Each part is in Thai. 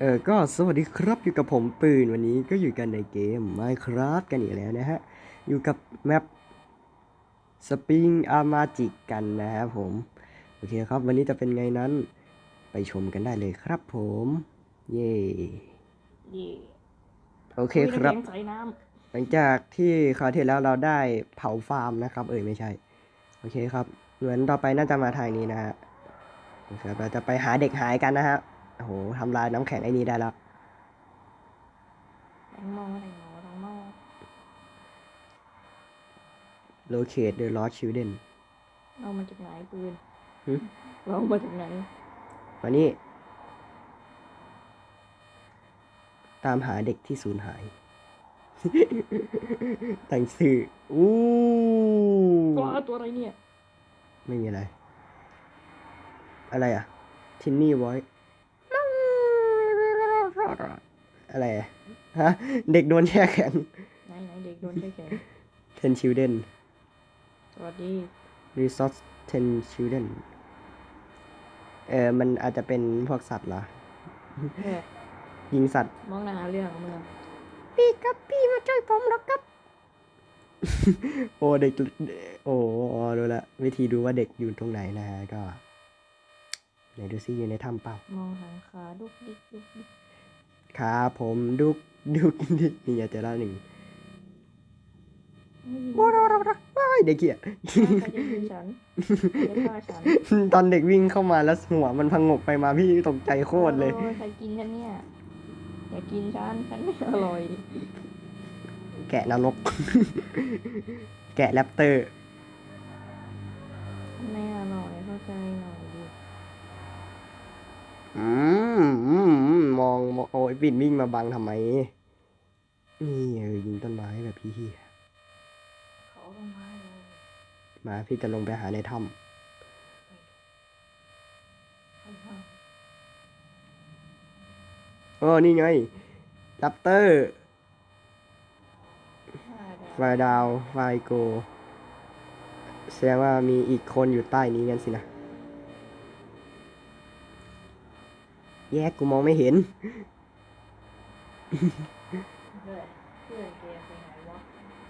เออก็สวัสดีครับอยู่กับผมปืนวันนี้ก็อยู่กันในเกม Minecraft กันอีกแล้วนะฮะ อยู่กับแมป Spring a m a g i c กันนะครับผม โอเคครับ วันนี้จะเป็นไงนั้นไปชมกันได้เลยครับผม เย่เย่โอเคครับ หลังจากที่คราวที่แล้วเราได้เผาฟาร์มนะครับ เอ่ยไม่ใช่ โอเคครับ เหมือนต่อไปน่าจะมาทางนี้นะฮะโอเคครับเราจะไปหาเด็กหายกันนะฮะ โอ้โหทำลายน้ำแข็งไอ้นี้ได้แล้วำแตงโมแตงโมแตงโม locate the lost children เรามาจากไหนปืนหึเรามาจากไหนมานี่ตามหาเด็กที่สูญหาย แต่งสื่ออู้ตัวตัวอะไรเนี่ย ไม่มีอะไร อะไรอะ ทินนี่ไว้ อะไรอะฮะ เด็กโดนแช่แข็งไหนไหนเด็กโดนใช้แขน ten children สวัสดี resource ten children เออมันอาจจะเป็นพวกสัตว์เหรอเออยิงสัตว์ มองหน้าเรื่องเมืองพี่ครับพี่มาช่วยผมแล้วครับ โอ้เด็ก โอ้อ๋อรู้ละวิธีดูว่าเด็กอยู่ตรงไหนนะฮะก็ไหนดูซิอยู่ในถ้ำเปล่ามองหางขาดุกดิกดุกดิก ขาผมดุกดุกดิกนี่อย่าเจอแล้วหนึ่งไม่ยิงว้าวว้าวว้าวว้ายเด็กเกียใครจะยิงฉันใครจะฆ่าฉันตอนเด็กวิ่งเข้ามาแล้วหัวมันพังงกไปมาพี่ตกใจโคตรเลยโอ้ใครกินฉันเนี่ยอย่ากินฉันฉันไม่อร่อย แกะนรก แกะแรปเตอร์ ไม่อร่อยเข้าใจหน่อยดิ อืมอืมอืมมองมองโอ้ยปิ่นวิ่งมาบังทำไม นี่เออยิงต้นไม้แบบพี่เขาต้องมาเลยมาพี่จะลงไปหาในถ้เขาทำำเออ นี่ไงแรปเตอร์ฆ่าได้ไฟดาว ไฟโก แสดงว่ามีอีกคนอยู่ใต้นี้กันสินะ แยกกูมองไม่เห็น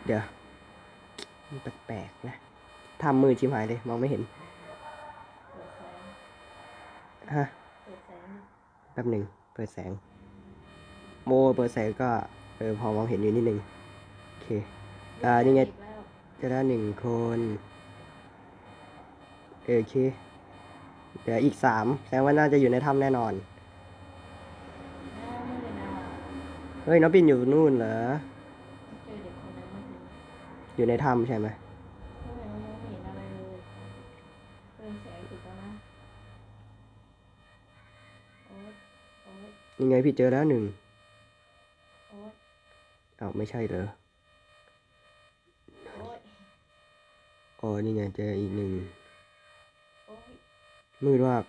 เดี๋ยวมันแปลกๆนะทำมือชิมหายเลย มองไม่เห็นฮะเปิดแสงแป๊บหนึ่งเปิดแสง โมเปิดแสงก็เออพอมองเห็นอยู่นิดนึงโอเค อ่านี่ไงเจะได้หนึ่งคนเออโอเค เดี๋ยวอีกสามแสดงว่าน่าจะอยู่ในถ้ำแน่นอน อ้าวไม่ได้นะ เฮ้ยน้องปินอยู่นู่นเหรอ เจอเด็กคนนั้นเมื่อกี้อยู่ในถ้ำใช่ไหมทำไมเรามองไม่เห็นอะไรเลยเปิดแสงถูกแล้วนะโอ๊ยโอ๊ยยังไงพี่เจอแล้วหนึ่งโอ๊ยอ้าวไม่ใช่เหรอโอ๊ยอ๋อนี่ไงเจออีกหนึ่งโอ๊ยมืดมาก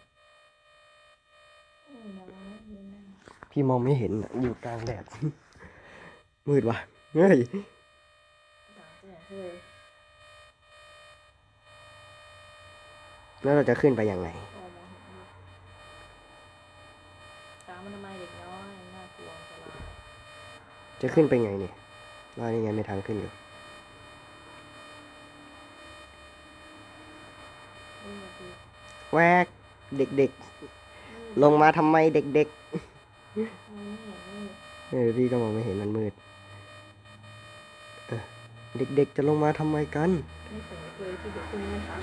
พี่มองไม่เห็นอะอยู่กลางแดด มืดว่ะเฮ้ยสามเสือเฮ้ยแล้วเราจะขึ้นไปยังไงโอ้มองเห็นอยู่ตามมันทำไมเด็กน้อยน่ากลัวอันตรายจะขึ้นไปไงเนี่ยเรายังไงไม่ทางขึ้นอยู่เล่นมาสิแวกเด็กๆ ลงมาทำไมเด็กมองไม่เห็นนี่ๆ เออพี่ก็มองไม่เห็นมันมืดเออเด็กๆจะลงมาทำไมกันไม่สนเลยที่เด็กคนนี้มันหาย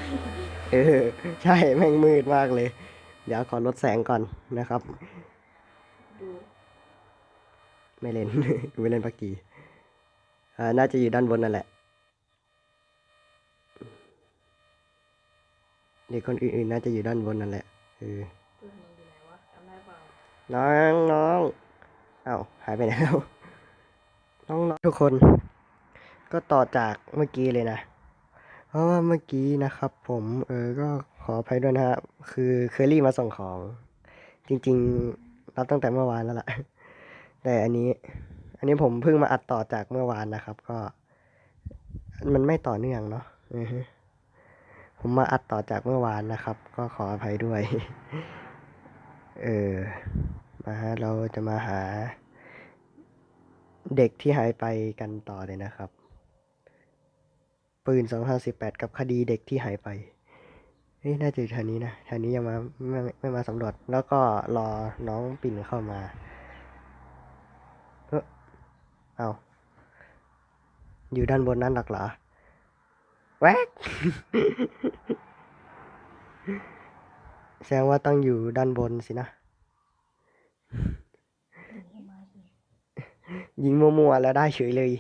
เออ ใช่แม่งมืดมากเลย เดี๋ยวขอลดแสงก่อนนะครับดูไม่เล่น ไม่เล่นปักกีอ่าน่าจะอยู่ด้านบนนั่นแหละ เด็กคนอื่นๆน่าจะอยู่ด้านบนนั่นแหละเออ น้องน้องเอ้าหายไปไหนแล้ว น้องน้องทุกคน ก็ต่อจากเมื่อกี้เลยนะ เพราะว่าเมื่อกี้นะครับ ผมเออก็ขออภัยด้วยนะฮะคือเคอรี่มาส่งของ จริงๆ รับตั้งแต่เมื่อวานแล้วล่ะ แต่อันนี้ อันนี้ผมเพิ่งมาอัดต่อจากเมื่อวานนะครับ ก็ มันไม่ต่อเนื่องเนาะผมมาอัดต่อจากเมื่อวานนะครับ ก็ขออภัยด้วย เออ มาฮะเราจะมาหาเด็กที่หายไปกันต่อเลยนะครับ ปืน 2018 กับคดีเด็กที่หายไปเฮ้ยน่าจะอยู่แถวนี้นะแถวนี้ยังมาไม่ไม่มาสำรวจ แล้วก็รอน้องปิ่นเข้ามา เออเอาอยู่ด้านบนนั่นหรอกเหรอแวกแสดงว่าต้องอยู่ด้านบนสินะ ถึงเข้ามาสิ ยิงมั่วๆแล้วได้เฉยเลย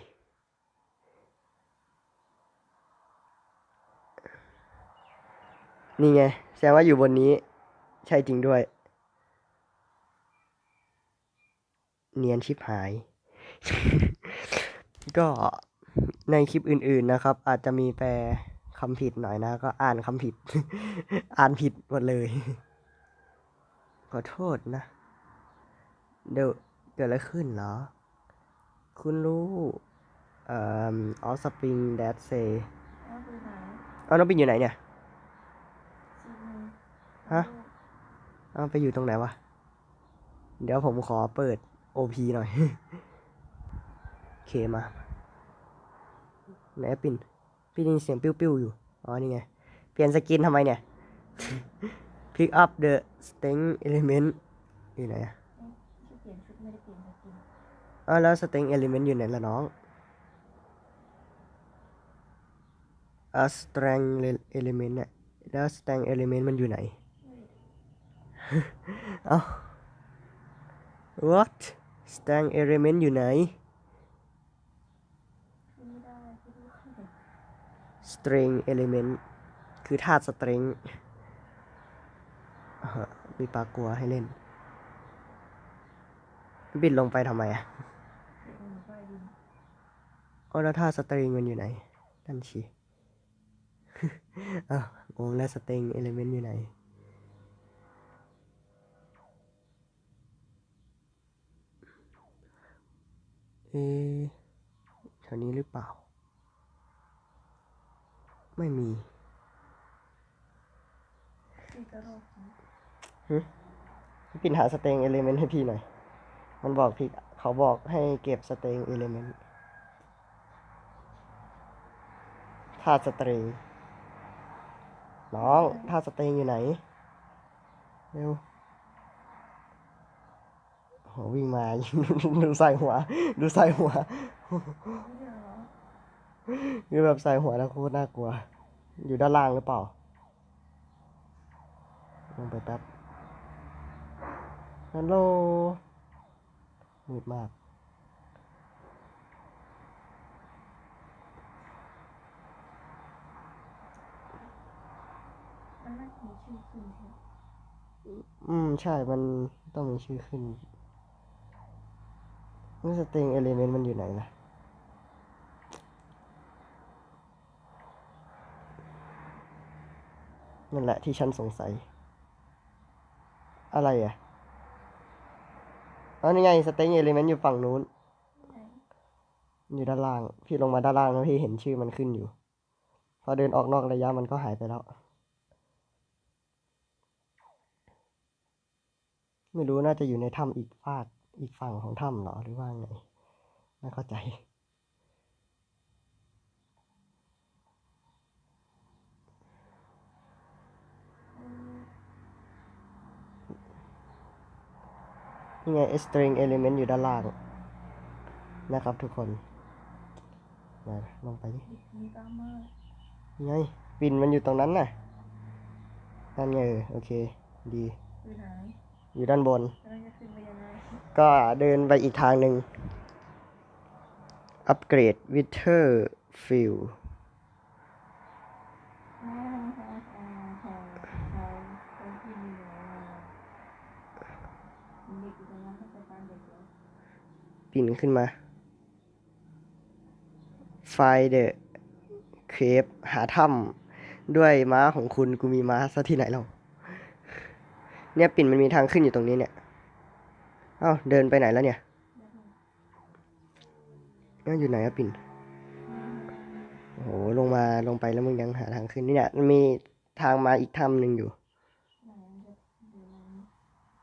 นี่ไง แสดงว่าอยู่บนนี้ ใช่จริงด้วย เนียนชิบหาย ก็ในคลิปอื่นๆนะครับ อาจจะมีแปลคำผิดหน่อยนะ ก็อ่านคำผิด อ่านผิดหมดเลย ขอโทษนะ เดี๋ยวเกิดอะไรขึ้นเหรอ คุณรู้เอ่อออสปริงแดดเซเอาไปไหนเอาน้องปินอยู่ไหนเนี่ยซีมือฮะ เอาไปอยู่ตรงไหนวะ เดี๋ยวผมขอเปิด OP หน่อย โอเคมาไหนอะปินพี่ได้ยินเสียงปิ้วๆอยู่ อ๋อ นี่ไง เปลี่ยนสกินทำไมเนี่ย Pick up the sting element อยู่ไหนอะชื่อเปลี่ยนชุดไม่ได้เปลี่ยนสกิน อ้าวแล้ว sting element อยู่ไหนล่ะน้อง a strength element เนี่ยแล้ว strength element มันอยู่ไหนเอ้า what strength element อยู่ไหนช่วยไม่ได้ช่วยไม่ได้ string element คือธาตุสตริงอ่าฮะมีปลากัวให้เล่น บินลงไปทำไมอะ อ๋อแล้วธาตุสตริงมันอยู่ไหนนั่นชีอ้าวงงแล้วสตริงเอลิเมนต์อยู่ไหนเอะแถวนี้หรือเปล่า ไม่มีคือกระโหลกนะปินหาสเตงเอลิเมนต์ให้พี่หน่อย มันบอกพี่ เขาบอกให้เก็บสเตงเอลิเมนต์ธาตุสตริงน้องธาตุสตริงอยู่ไหน เร็วโหวิ่งมา ดูใส่หัว ดูใส่หัวม่ได้เหรอคือแบบใส่หัวแล้วโคตรน่ากลัว อยู่ด้านล่างหรือเปล่า ลงไปแป๊บฮัลโหล มืดมาก มันน่าจะมีชื่อขึ้นใช่ไหมอืม ใช่ มันต้องมีชื่อขึ้นนี่สเตงเอลิเมนต์มันอยู่ไหนล่ะ นั่นแหละที่ฉันสงสัย อะไรอะ อ๋อนี่ไงสเต็งเอลิเมนต์อยู่ฝั่งนู้น อยู่ด้านล่าง พี่ลงมาด้านล่างแล้วพี่เห็นชื่อมันขึ้นอยู่ พอเดินออกนอกระยะมันก็หายไปแล้ว ไม่รู้น่าจะอยู่ในถ้ำอีกฝากอีกฝั่งของถ้ำหรอหรือว่าไงไม่เข้าใจ นี่ไง string element อยู่ด้านล่าง นะครับทุกคนมาลงไปดิมีมีกาเมอร์นี่ไงปินมันอยู่ตรงนั้นน่ะนั่นไงเออโอเค ดีคือไหนอยู่ด้านบนแล้วจะขึ้นไปยังไงก็เดินไปอีกทางหนึ่งอัปเกรดวิเทอร์ฟิลอ๋ออ๋ออ๋ออ๋ออ๋อตรงที่มีอยู่อะมีเด็กอยู่ตรงนั้นเขาจะตามเด็กเหรอ ปิ่นขึ้นมาไฟเดอะเคปหาถ้ำด้วยม้าของคุณกูมีม้าซะที่ไหนเรา เนี่ยปิ่นมันมีทางขึ้นอยู่ตรงนี้เนี่ยเอ้าเดินไปไหนแล้วเนี่ยเอ้าอยู่ไหนอะปิ่นโอ้โหลงมาลงไปแล้วมึงยังหาทางขึ้นนี่เนี่ยมันมีทางมาอีกถ้ำหนึ่งอยู่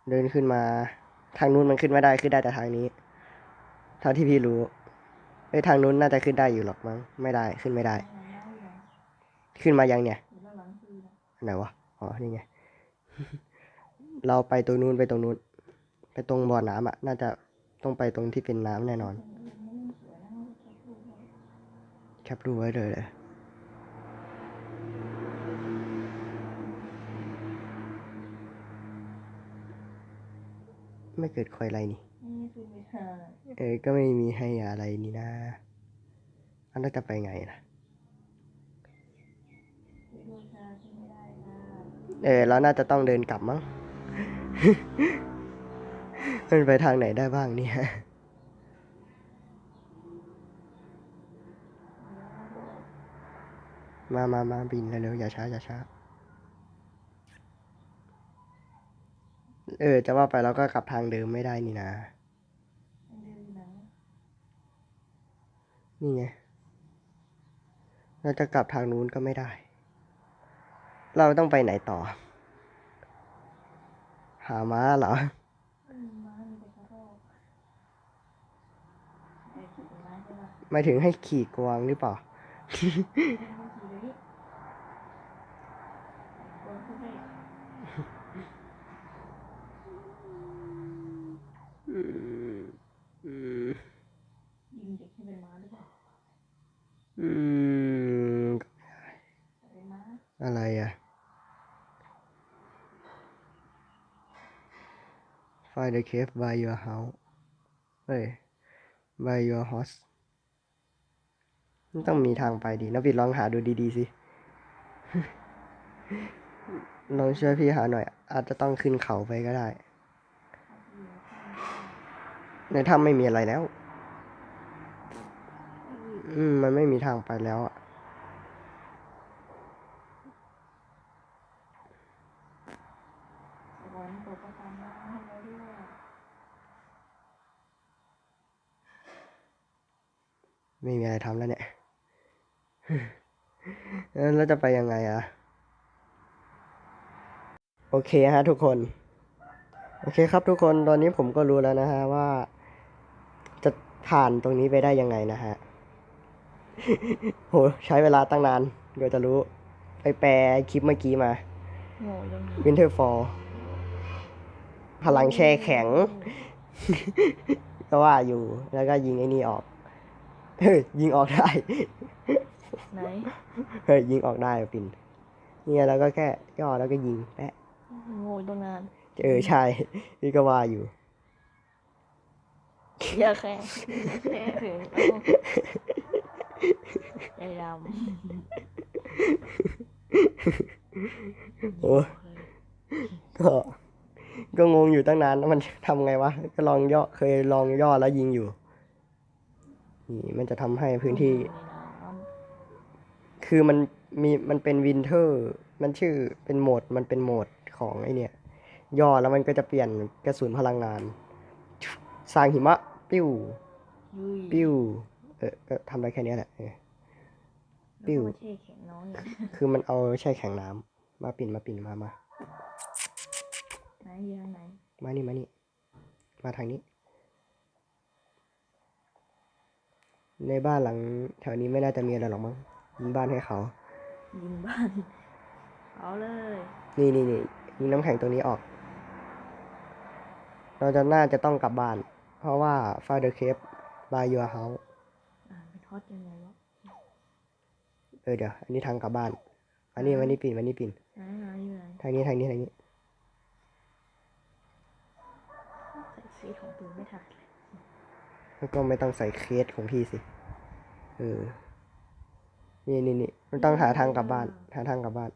เดินขึ้นมา ทางนู้นมันขึ้นไม่ได้ขึ้นได้แต่ทางนี้ เท่าที่พี่รู้เอ้ยทางนู้นน่าจะขึ้นได้อยู่หรอกมั้งไม่ได้ขึ้นไม่ได้ ขึ้นมายังเนี่ยไหนวะอ๋อนี่ไงเราไปตรงนู้นไปตรงนู้น ไปตรงบ่อน้ำอะ น่าจะต้องไปตรงที่เป็นน้ำแน่นอนแคปรูไว้เลยเลยไม่เกิดคอยอะไรนี่ เออ ก็ไม่มีให้อะไรนี่นะ อันนั้นจะไปไงล่ะคือลูกชายที่ไม่ได้นะเออ เราน่าจะต้องเดินกลับมั้ง มันไปทางไหนได้บ้างเนี่ยมามามาบินเร็วๆอย่าช้าอย่าช้า เออ จะว่าไปเราก็กลับทางเดิมไม่ได้นี่นะ เดินหนัง นี่ไง เราจะกลับทางนู้นก็ไม่ได้ เราต้องไปไหนต่อ หาม้าเหรอไอ้ขี่ม้าใช่ปะไม่ถึงให้ขี่กวางหรือเปล่า ไม่ขี่เลยนี่กลัวเขาให้ อืมอืม ยิงเด็กให้เป็นม้าหรือเปล่า อืม อะไรอะ Find the cave by your house เฮ้ย by your house มันต้องมีทางไปดีนะพี่ลองหาดูดีๆสิลองช่วยพี่หาหน่อย อาจจะต้องขึ้นเขาไปก็ได้ ในถ้ำไม่มีอะไรแล้ว อืม มันไม่มีทางไปแล้วอะไม่มีอะไรทำแล้วเนี่ยแล้วจะไปยังไงอะโอเคฮะทุกคน โอเคครับทุกคน ตอนนี้ผมก็รู้แล้วนะฮะว่า จะผ่านตรงนี้ไปได้ยังไงนะฮะ โหใช้เวลาตั้งนานกว่าจะรู้ ไปแปลคลิปเมื่อกี้มาโง่ยังมี Winterfall พลังแช่แข็ง ก็ว่าอยู่แล้วก็ยิงไอ้นี่ออกเฮ้ยยิงออกได้ ไหนเฮ้ยยิงออกได้อะปินเนี่ยแล้วก็แค่ย่อแล้วก็ยิงแปะโง่ตั้งนานเออใช่พี่ก็ว่าอยู่ อย่าแข่งแข่งถึง ใจดำโอ้ก็ก็งงอยู่ตั้งนานแล้วมันทำไงวะ ก็ลองย่อเคยลองย่อแล้วยิงอยู่ นี่มันจะทำให้พื้นที่ คือมันมีมันเป็นวินเทอร์ มันชื่อเป็นโหมดมันเป็นโหมดของไอเนี่ย ย่อแล้วมันก็จะเปลี่ยนกระสุนพลังงาน สร้างหิมะ ปิ้วยุยปิ้ว เออก็ทำได้แค่เนี้ยแหละเออปิ้วแล้วก็มาเช่แข็งน้องเนี่ยคือมันเอาแช่แข็งน้ำมาปิ่นมาปิ่นมามาไหนอยู่ทางไหนมานี่มานี่มาทางนี้ ในบ้านหลังแถวนี้ไม่น่าจะมีอะไรหรอกมั้งยิงบ้านให้เขา ยิงบ้านเอาเลย นี่นี่นี่ยิงน้ำแข็งตรงนี้ออก เราจะน่าจะต้องกลับบ้าน เพราะว่า Father Cave by your house อ่านเป็น ฮอตยังไงวะเออเดี๋ยว อันนี้ทางกลับบ้าน อันนี้มันนี่ปิ่นมันนี่ปิ่นไหนไหนอยู่ไหนทางนี้ทางนี้ทางนี้ใส่ซีของปืนไม่ทันเลยแล้วก็ไม่ต้องใส่เคสของพี่สิ เออ นี่นี่นี่มันต้องหาทางกลับบ้าน หาทางกลับบ้าน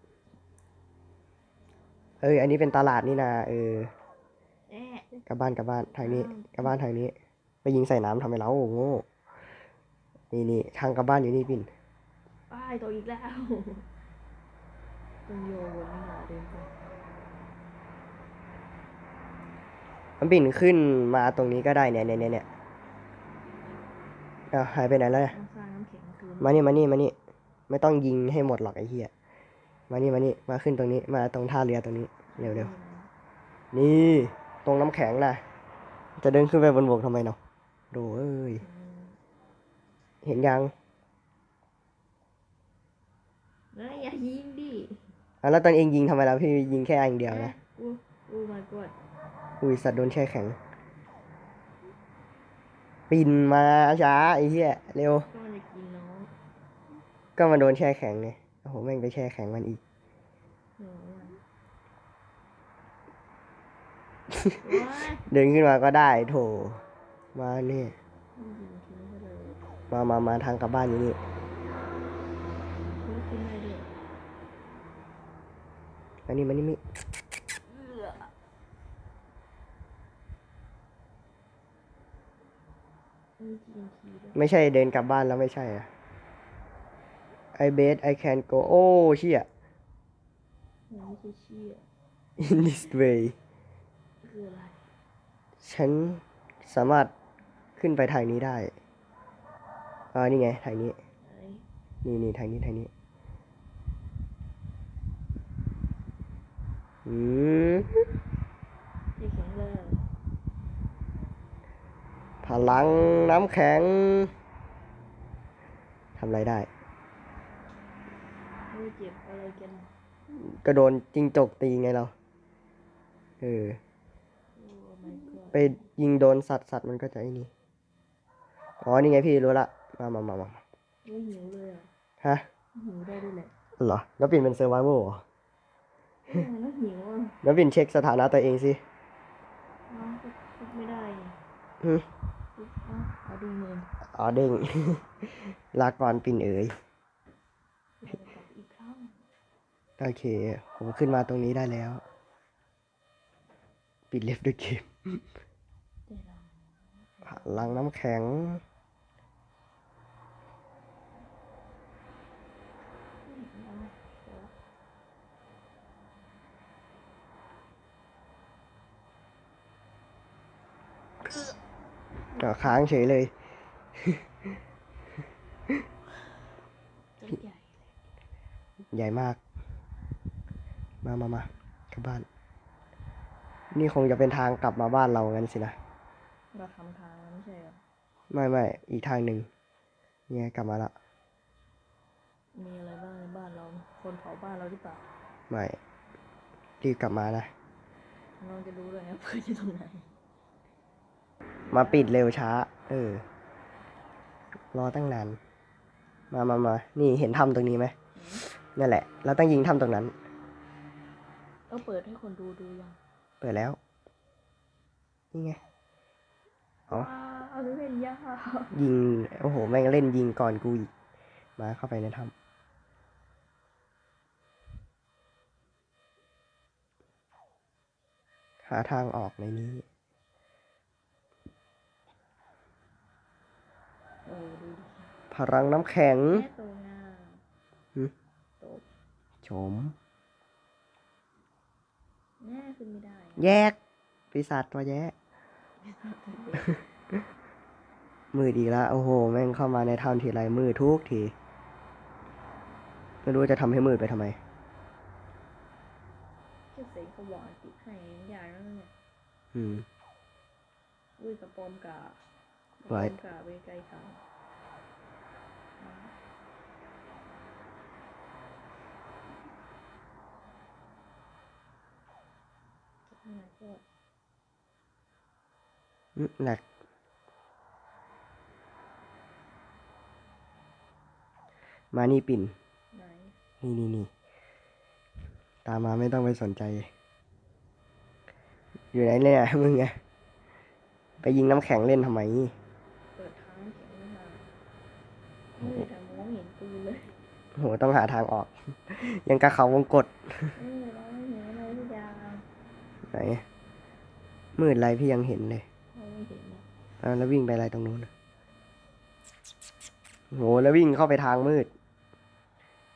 เอ้ยอันนี้เป็นตลาดนี่นาเออเอ๊ะกลับบ้านกลับบ้านทางนี้อ้าวกลับบ้านทางนี้ ไปยิงใส่น้ำทำไมเราโอ้โง่ นี่นี่ทางกลับบ้านอยู่นี่ปิ่นป้ายตัวอีกแล้วต้องโยนวนนี่หนาเดินไปมันปิ่นขึ้นมาตรงนี้ก็ได้เนี่ยเนี่ยเนี่ยเนี่ยเอาหายไปไหนแล้วเนี่ยต้องสร้างน้ำแข็งคืนมานี่มานี่มานี่ไม่ต้องยิงให้หมดหรอกไอ้เหี้ยมานี่มานี่มาขึ้นตรงนี้มาตรงท่าเรือตรงนี้เร็วเร็วนี่ตรงน้ำแข็งนะจะเดินขึ้นไปบนบกทำไมเนาะดูเอ้ยอืม เห็นยังแล้วอย่ายิงดิอะแล้วตอนเองยิงทำไมล่ะพี่ยิงแค่อันเดียวนะอู้อู้มากดอุ้ยสัตว์โดนแช่แข็งปินมาช้าไอ้เหี้ยเร็วก็มันจะกินน้องก็มาโดนแช่แข็งไงโอ้โหแม่งไปแช่แข็งมันอีกหนูอะโอ้ยเดินขึ้นมาก็ได้โถมาเนี่ยมันยิงทิ้งไปเลย มามามาทางกลับบ้านอยู่นี่ลุกขึ้นได้ด้วยอันนี้มันนี่มิไม่ใช่เดินกลับบ้านแล้วไม่ใช่อะ I bet I can go โอ้เชี่ยมันไม่ใช่เชี่ย in this way ฉันสามารถขึ้นไปทางนี้ได้ อ่านี่ไงทางนี้อะไรนี่นี่ทางนี้ทางนี้อืมที่แข็งแรงพลังน้ำแข็งทำอะไรได้ไม่เจ็บอะไรกันก็โดนจิงจกตีไงเราเออโอ้ my god ไปยิงโดนสัตว์สัตว์มันก็จะไอ้นี่ อ๋อ นี่ไงพี่รู้ละ มามามามาโอ้ยหิวเลยอะฮะหิวได้ด้วยแหละเหรอแล้วปิ่นเป็นเซอร์ไวเวอร์เหรอเอ้ยมันก็หิวอะแล้วปิ่นเช็คสถานะตัวเองสิน้องก็พูดไม่ได้ไงอืมปุ๊บเอ้าเอาดูมืออ๋อเด้งลาก่อนปิ่นเอ๋ยเราจะกลับอีกครั้งโอเค ผมขึ้นมาตรงนี้ได้แล้ว ปิดเล็บด้วยเกมแต่เราพลังน้ำแข็ง เอาเดี๋ยว ก็ค้างเฉยเลยจะใหญ่เลยใหญ่มาก มามามา กลับบ้าน นี่คงจะเป็นทางกลับมาบ้านเรางั้นสินะ เราทำทางแล้วไม่ใช่เหรอไม่ไม่อีกทางหนึ่งเนี่ยกลับมาละ มีอะไรบ้างในบ้านเรา คนเผาบ้านเราหรือเปล่าไม่รีบกลับมานะ น้องจะรู้เลยนะเพื่อนอยู่ตรงไหน มาปิดเร็วช้า เออ รอตั้งนาน มามามา นี่เห็นถ้ำตรงนี้ไหมนั่นแหละ เราต้องยิงถ้ำตรงนั้นเอาเปิดให้คนดูดูยังเปิดแล้ว นี่ไง อ๋อว้าวเอาไปเป็นยายิง โอ้โห แม่งเล่นยิงก่อนกูอีก มาเข้าไปในถ้ำหาทางออกในนี้ เออดูดิ พลังน้ำแข็งแม่โตงาหึโตโฉมแม่ขึ้นไม่ได้แยกปีศาจตัวแยะมือดีละ โอ้โห แม่งเข้ามาในถ้ำทีไรมือทุกที ไม่รู้จะทำให้มืดไปทำไมแค่เสียงสว่างติดให้อย่างนั้นเนี่ยอืมอุ้ยกระโปรงกาไว้กระโปรงกาไปไกลทางนี่นะก็อืมแหลกมานี่ปิ่นนนี่นี่นี่ตามมาไม่ต้องไปสนใจ อยู่ไหนเนี่ยมึงไงไปยิงน้ำแข็งเล่นทำไม เปิดทางแข็งไม่มามืดแต่มองไม่เห็นปืนเลย โหต้องหาทางออก ยังกะเขาวงกดเออเราไม่เห็นอะไรทุกอย่างไหนมืดไรพี่ยังเห็นเลยเราไม่เห็นนะอ้าวแล้ววิ่งไปอะไรตรงนู้นน่ะโหแล้ววิ่งเข้าไปทางมืด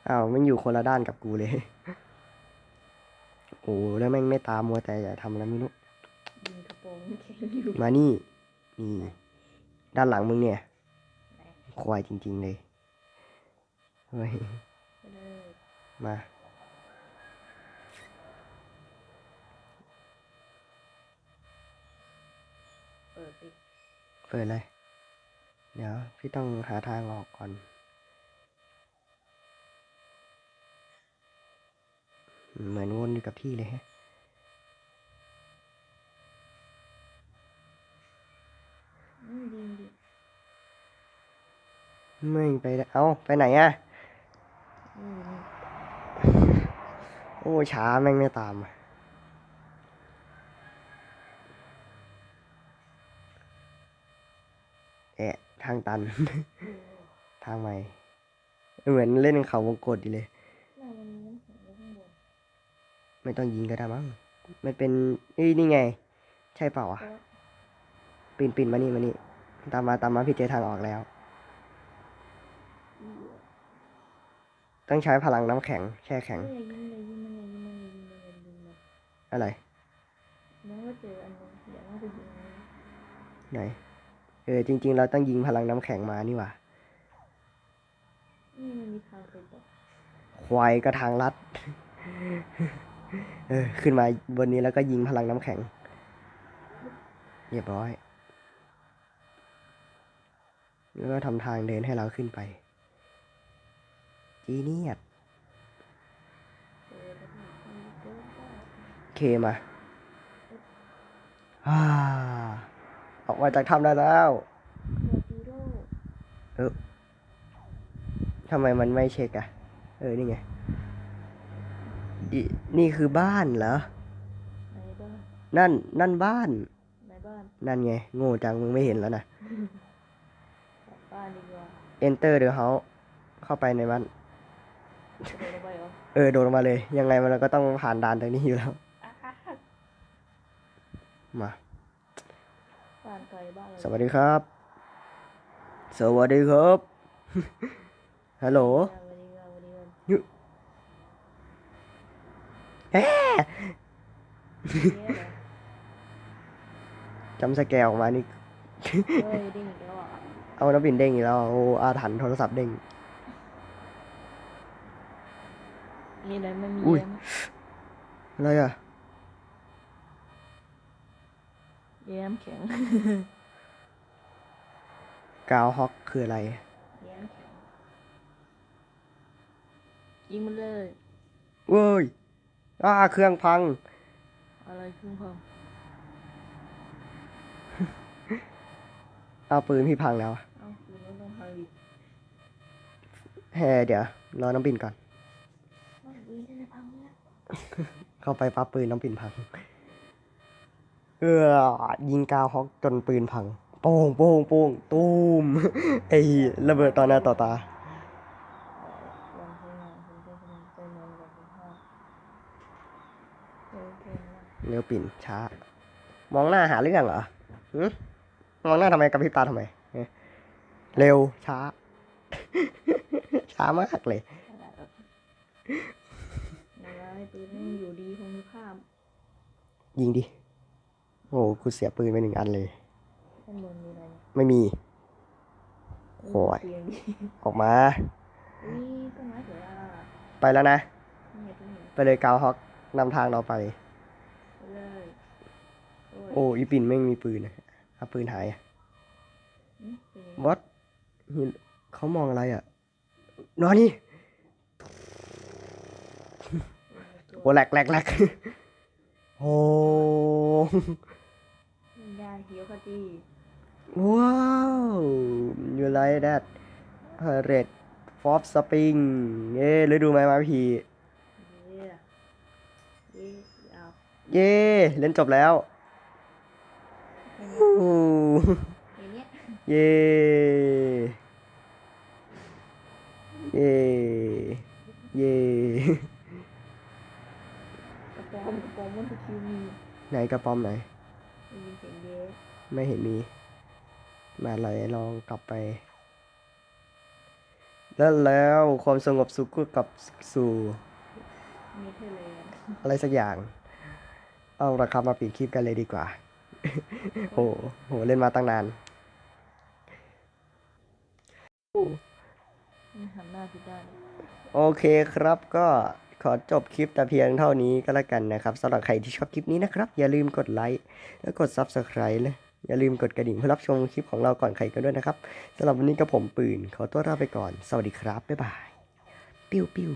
อ้าวมันอยู่คนละด้านกับกูเลยโอ้แล้วแม่งไม่ตามมัวแต่อย่าทำอะไรไม่รู้ยิงกระโปรงแข็งอยู่มานี่นี่ด้านหลังมึงเนี่ยไหนควายจริง ๆ เลยเฮ้ยไปเลยมาปิดดิเปิดเลย เดี๋ยว พี่ต้องหาทางออกก่อน เหมือนวนอยู่กับที่เลยฮะอืมดีดีไม่ไปได้เอ้าไปไหนอะอืมนี่ โอ้ช้าแม่งไม่ตามอะแอะทางตัน ทางใหม่ เหมือนเล่นเขาวงกดดีเลยน่ามันมีน้ำแข็งอยู่ข้างบนไม่ต้องยิงก็ได้มั้ง มันเป็นเอ้ยนี่ไง ใช่เปล่าวะเพราะว่าปีนปีนมานี่มานี่ ตามมาตามมาพี่เจอทางออกแล้ว อีอะ ต้องใช้พลังน้ำแข็ง แช่แข็ง อะไร ไหน เออ จริง ๆ เราต้องยิงพลังน้ำแข็งมานี่หว่าควายก็ทางลัด เออ ขึ้นมาบนนี้แล้วก็ยิงพลังน้ำแข็ง เรียบร้อย แล้วก็ทำทางเดินให้เราขึ้นไป จีเนียดเจอแล้วก็มีเจอได้เคมาอ่าออกมาจากถ้ำได้แล้วเจอจูโร่เออทำไมมันไม่เช็คอะเออ นี่ไงอินี่คือบ้านเหรอในบ้านนั่น นั่นบ้านในบ้าน นั่นไง โง่จัง มึงไม่เห็นแล้วนะกลับบ้านดีกว่า Enter the house เข้าไปในบ้านกระ โดดลงไปเหรอเออโดดลงมาเลย ยังไงมันก็ต้องผ่านด่านตรงนี้อยู่แล้ว อะอะอะมา บ้านไกลบ้านเราสวัสดีครับ สวัสดีครับ ฮัลโหลสวัสดีครับสวัสดีครับยุเอ๊ะเนี่ยเหรอจำสแกลออกมานี่ เฮ้ยดิ้งอีกแล้วอะเอาน้ำบินเด้งอีกแล้ว โอ้อาถรรพ์โทรศัพท์เด้ง นี่เลยไม่มีอุ้ย เย้มอะไรอะเย้มแข็ง กาวฮอกคืออะไรเย้มแข็งยิงมันเลย เว้ยอ้าเครื่องพัง อะไรขึ้นพังเอาปืนพี่พังแล้วอะเอ้าปืนมันต้องพังดิแฮ่เดี๋ยวรอน้ำบินก่อน เอ้าปืนจะได้พังไหมล่ะ เข้าไปปั๊บปืนน้ำปิ่นพัง เออ ยิงกาวฮอกจนปืนพัง โป้งโป้งโป้งตูมไอ้ระเบิดต่อหน้าต่อตา เร็วปิ่นช้า มองหน้าหาเรื่องเหรอหึมองหน้าทำไมกับพริบตาทำไม เร็วช้า ช้ามากเลย อะไรปืนมันอยู่ดีคงข้ามยิงดิ โอ้กูเสียปืนไปหนึ่งอันเลย ข้างบนมีอะไรเนี่ยไม่มี โอ้ยเตียงดิออกมา อุ้ยต้นไม้สวยอะไปแล้วนะนี่ไงต้นไม้ไปเลยกาวฮอกนำทางเราไป ไปเลยโอ้ยโอ้อีปิ่นไม่มีปืนอะเอาปืนหายอะอืมเป็นไงวัดเขามองอะไรอะนอนนี่ โอ้แหลกแหลกแหลกโอ้ยาเขียวขจีว้าว you like that red fox spring เย้ฤดูไม้มาพีเย่เย่เอาเย้เล่นจบแล้วอันนี้อู้อันเนี้ยเย้เย้เย้ กระป๋อมกระป๋อมมันตะคิวมีไหนกระป๋อมไหนได้ยินเสียงเย่ไม่เห็นมี มาเลยลองกลับไป แล้วแล้วความสงบสุขก็กลับสู่มีเทเลนอะไรสักอย่าง เอาละครับมาปิดคลิปกันเลยดีกว่า โหโหเล่นมาตั้งนานมันหันหน้าผิดด้าน โอเคครับก็ ขอจบคลิปแต่เพียงเท่านี้ก็แล้วกันนะครับสำหรับใครที่ชอบคลิปนี้นะครับ อย่าลืมกดไลค์และกด Subscribe และอย่าลืมกดกระดิ่งเพื่อรับชมคลิปของเราก่อนใครกันด้วยนะครับสำหรับวันนี้ก็ผมปืน ขอตัวลาไปก่อน สวัสดีครับ บ๊ายบาย ปิ้วปิ้ว